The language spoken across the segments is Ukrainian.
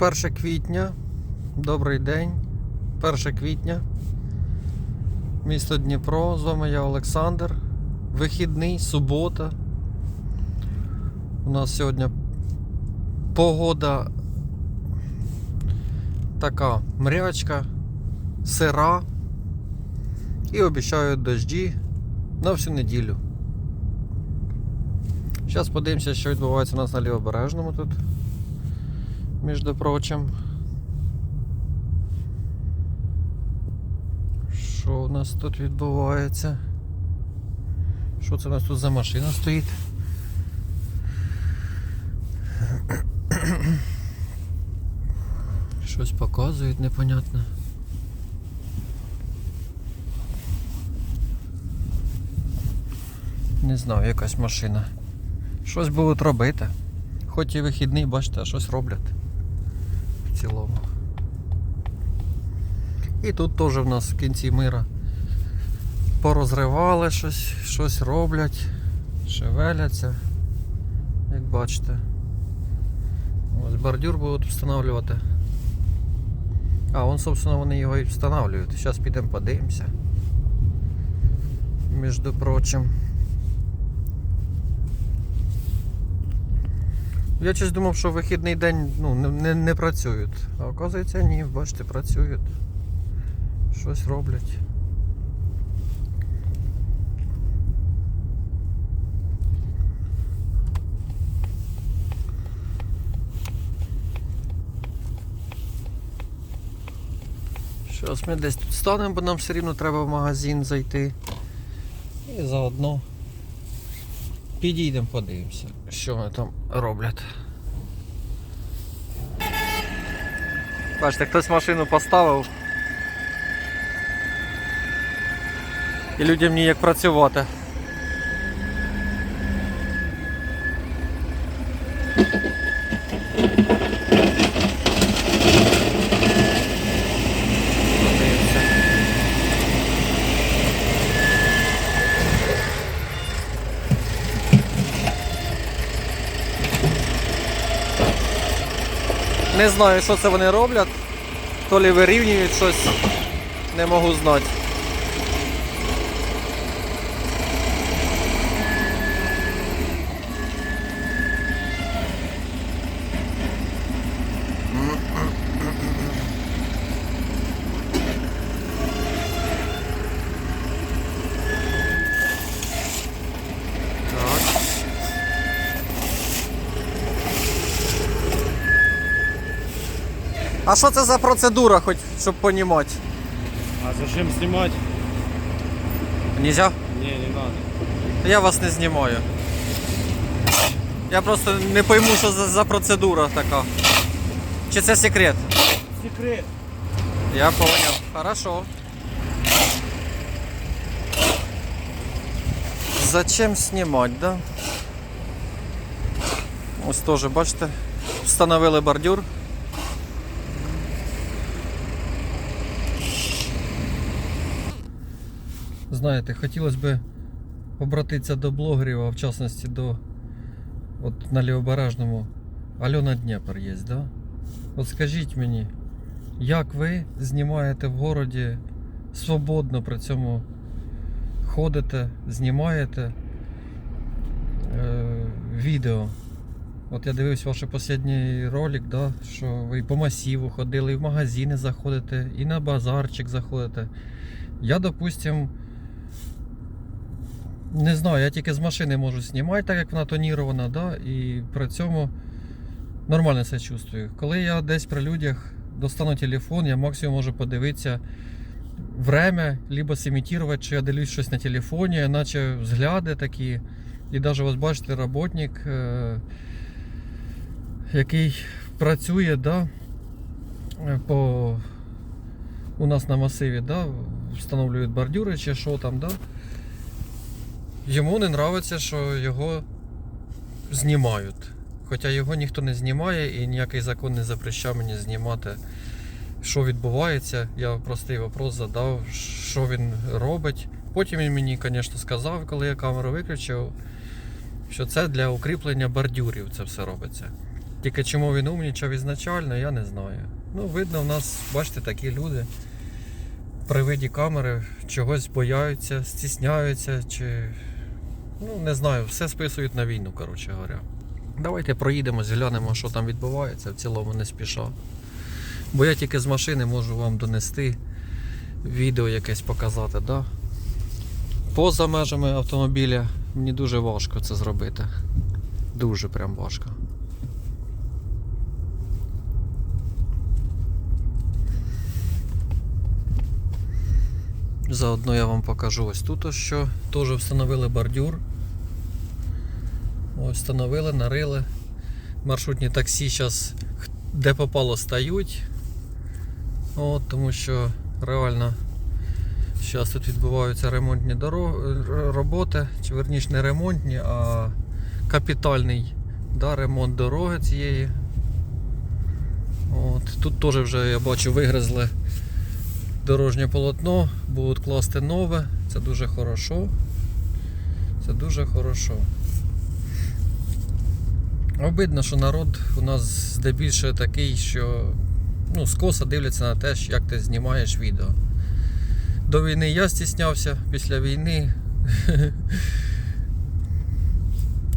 1 квітня. Добрий день. 1 квітня. Місто Дніпро. З вами я Олександр. Вихідний, субота. У нас сьогодні погода така мрячка, сира. І обіцяють дожді на всю неділю. Зараз подивимося, що відбувається у нас на лівобережному тут. Між прочим. Що у нас тут відбувається? Що це у нас тут за машина стоїть? Щось показують непонятно. Не знаю, якась машина. Щось будуть робити. Хоч і вихідний, бачите, щось роблять. Цілому. І тут теж в нас в кінці мира порозривали щось, щось роблять, шевеляться, як бачите. Ось бордюр будуть встановлювати. А, вон, собственно, вони його і встановлюють. Зараз підемо подивимося. Між прочим. Я щось думав, що вихідний день ну, не, не, працюють. А оказується ні, бачите, працюють. Щось роблять. Щось ми десь тут станемо, бо нам все рівно треба в магазин зайти. І заодно підійдемо, подивимося, що вони там роблять. Бачите, хтось машину поставив. І людям ніяк працювати. Подивимося. Не знаю, що це вони роблять. То лі вирівнюють щось, не можу знати. А що це за процедура, хоч щоб понімати? А зачем снимать? Нельзя? Не, не надо. Я вас не знімаю. Я просто не пойму, що за, за процедура така. Чи це секрет? Секрет. Я понял. Хорошо. Зачем снимать, да? Ось теж, бачите, встановили бордюр. Знаєте, хотілося б обратитися до блогерів, а в частності до от на Лівобережному Альона Дніпр є, да? От скажіть мені, як ви знімаєте в городі свободно при цьому ходите, знімаєте е, відео? От я дивився ваш останній ролик, да, що ви і по масіву ходили, і в магазини заходите, і на базарчик заходите. Я, допустим, не знаю, я тільки з машини можу знімати, так як вона тонірована, да, і при цьому нормально себе чувствую. Коли я десь при людях достану телефон, я максимум можу подивитися время, либо симітувати, чи я дивлюсь щось на телефоні, наче взгляди такі. І навіть ось бачите, роботник, е, який працює, да, по у нас на масиві, да, встановлюють бордюри чи що там, да. Йому не подобається, що його знімають. Хоча його ніхто не знімає і ніякий закон не запрещав мені знімати, що відбувається. Я простий вопрос задав, що він робить. Потім він мені, звісно, сказав, коли я камеру виключив, що це для укріплення бордюрів це все робиться. Тільки чому він умнічав ізначально, я не знаю. Ну, видно, в нас, бачите, такі люди при виді камери чогось бояються, стісняються, чи. Ну, не знаю, все списують на війну, коротше говоря. Давайте проїдемо, зглянемо, що там відбувається, в цілому не спіша. Бо я тільки з машини можу вам донести відео якесь показати, да? Поза межами автомобіля мені дуже важко це зробити. Дуже прям важко. Заодно я вам покажу ось тут що. Теж встановили бордюр. Встановили, нарили. Маршрутні таксі зараз де попало стають. От, тому що реально зараз тут відбуваються ремонтні роботи, чи верніше не ремонтні, а капітальний да, ремонт дороги цієї. От, тут теж вже я бачу вигризли дорожнє полотно, будуть класти нове, це дуже хорошо. Це дуже хорошо. Обидно, що народ у нас здебільшого такий, що ну, скоса дивляться на те, як ти знімаєш відео. До війни я стіснявся, після війни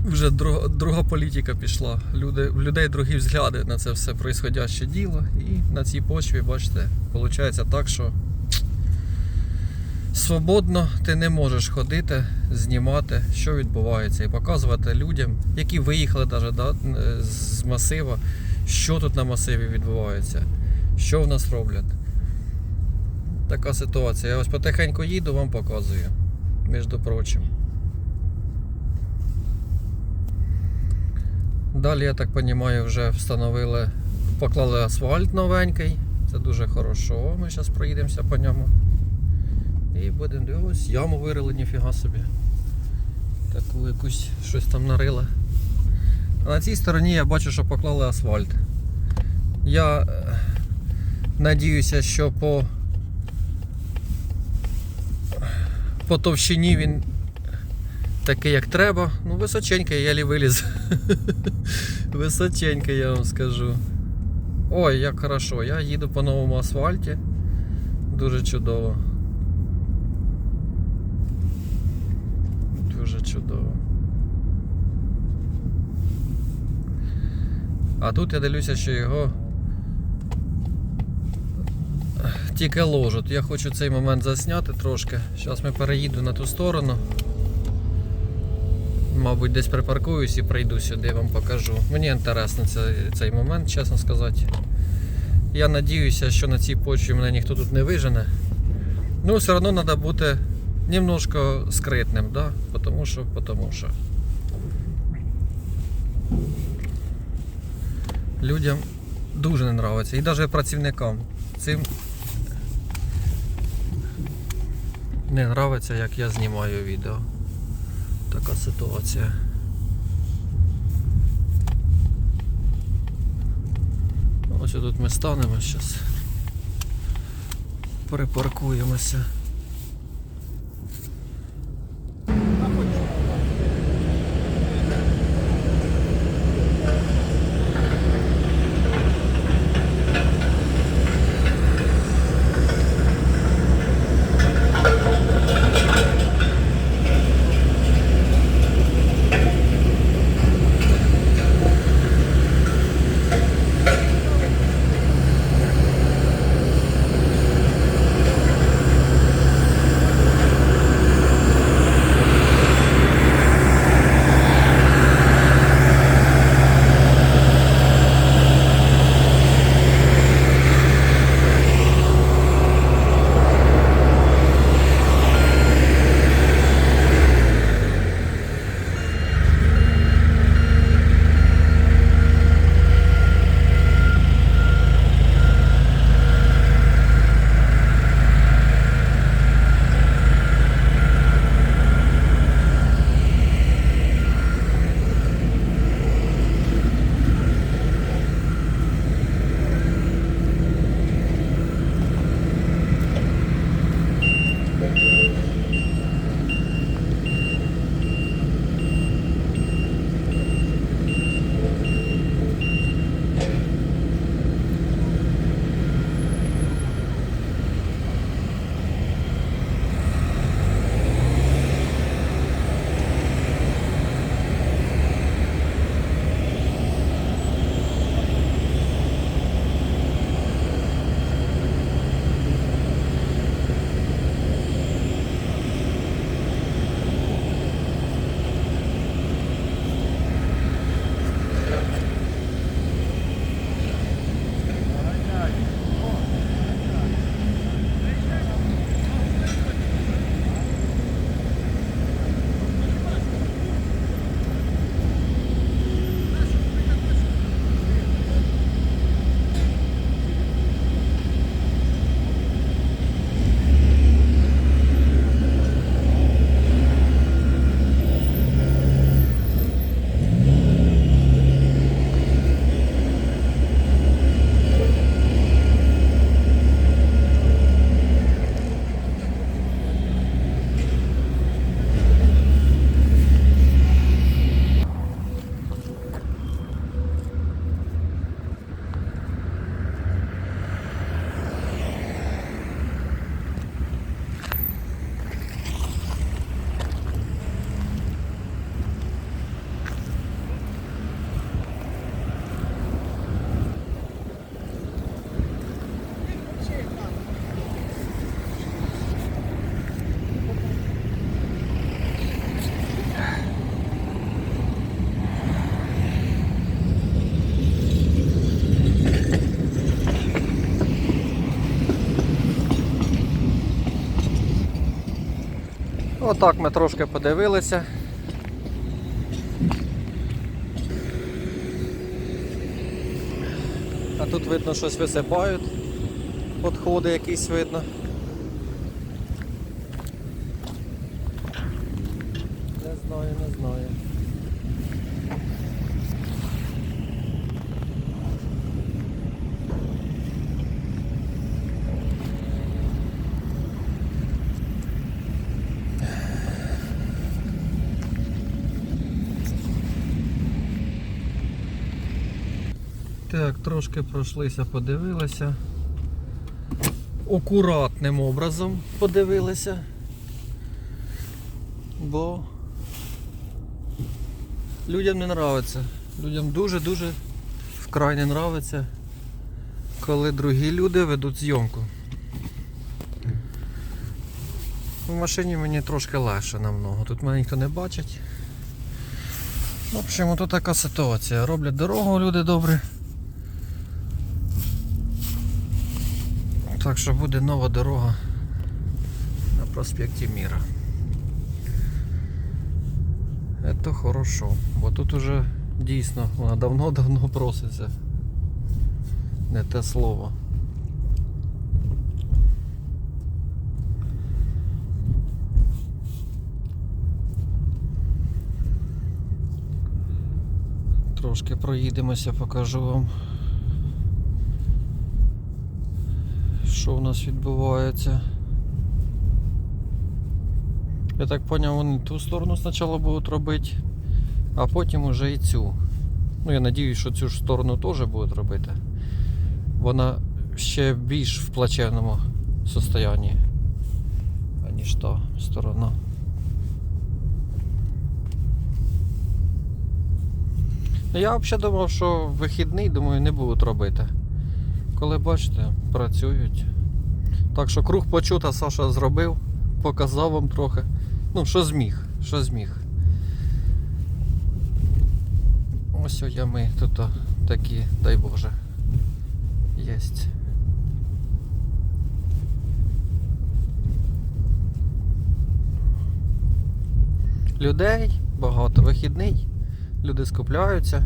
вже друга, друга політика пішла. Люди, в людей другі взгляди на це все происходяще діло. І на цій почві, бачите, виходить так, що свободно ти не можеш ходити, знімати, що відбувається, і показувати людям, які виїхали даже, да, е, з масива, що тут на масиві відбувається, що в нас роблять. Така ситуація. Я ось потихеньку їду, вам показую, між прочим. Далі, я так розумію, вже встановили, поклали асфальт новенький. Це дуже хорошо. Ми зараз проїдемося по ньому. І будемо дивитися, яму вирили, ніфіга собі. Таку якусь щось там нарили. А на цій стороні я бачу, що поклали асфальт. Я е, надіюся, що по, по товщині він такий, як треба. Ну, височенький, я лі виліз. Височенький, я вам скажу. Ой, як хорошо, я їду по новому асфальті. Дуже чудово. Дуже чудово. А тут я дивлюся, що його тільки ложать. Я хочу цей момент засняти трошки. Зараз ми переїду на ту сторону. Мабуть, десь припаркуюсь і прийду сюди, вам покажу. Мені інтересно цей, цей момент, чесно сказати. Я надіюся, що на цій почві мене ніхто тут не вижене. Ну, все одно треба бути немножко скритним, да? Потому що, потому що. Людям дуже не нравиться. І навіть працівникам цим не нравиться, як я знімаю відео. Така ситуація. Ось тут ми станемо зараз. Припаркуємося. Отак ми трошки подивилися. А тут видно щось висипають. Подходи якісь видно. Не знаю, не знаю. Так, трошки пройшлися, подивилися. Акуратним образом подивилися. Бо людям не нравиться. Людям дуже-дуже вкрай не нравиться, коли другі люди ведуть зйомку. В машині мені трошки легше намного. Тут мене ніхто не бачить. В общем, тут така ситуація. Роблять дорогу люди добре. Так що буде нова дорога на проспекті Міра. Це хорошо, бо тут уже дійсно вона давно-давно проситься. Не те слово. Трошки проїдемося, покажу вам. Що у нас відбувається. Я так зрозумів, вони ту сторону спочатку будуть робити, а потім уже і цю. Ну, я сподіваюся, що цю ж сторону теж будуть робити. Вона ще більш в плачевному стані, аніж та сторона. Ну, Я взагалі думав, що вихідний, думаю, не будуть робити. Коли бачите, працюють. Так що круг почута Саша зробив, показав вам трохи. Ну, що зміг, що зміг. Ось ями тут такі, дай Боже, єсть. Людей багато, вихідний, люди скупляються.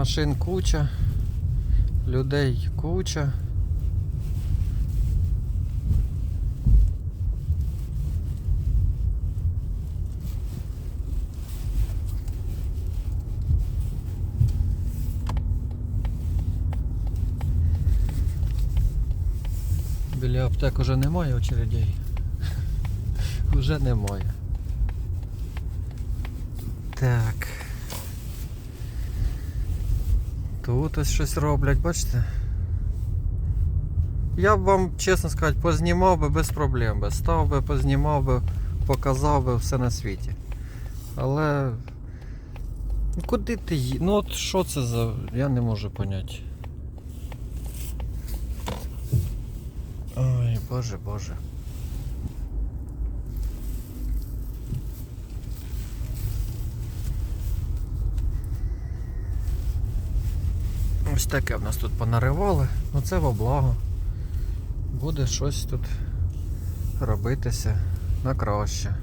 Машин куча, людей куча. Біля аптек уже немає очередей. Уже немає. Так. Тут ось щось роблять, бачите? Я б вам, чесно сказати, познімав би без проблем. би. Став би, познімав би, показав би все на світі. Але. Куди ти ї... Ну от що це за. Я не можу поняти. Ой, боже, боже. Ось таке в нас тут понаривали, ну це во благо. Буде щось тут робитися на краще.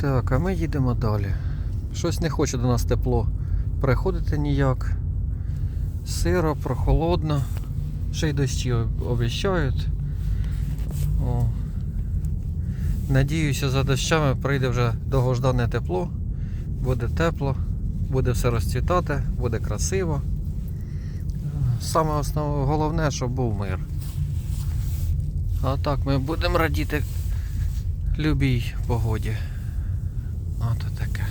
Так, а ми їдемо далі. Щось не хоче до нас тепло приходити ніяк. Сиро, прохолодно. Ще й дощі обіщають. О. Надіюся, за дощами прийде вже довгождане тепло, буде тепло, буде все розцвітати, буде красиво. Саме основне, головне, щоб був мир. А так ми будемо радіти любій погоді. Ото таке.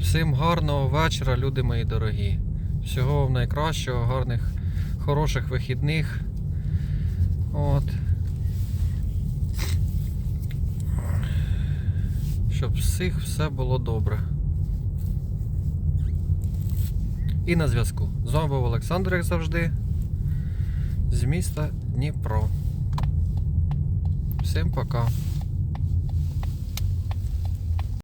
Всім гарного вечора, люди мої дорогі. Всього вам найкращого, гарних, хороших вихідних. От. Щоб всіх все було добре. І на зв'язку. З вами був Олександр, як завжди, з міста Дніпро. Всім пока.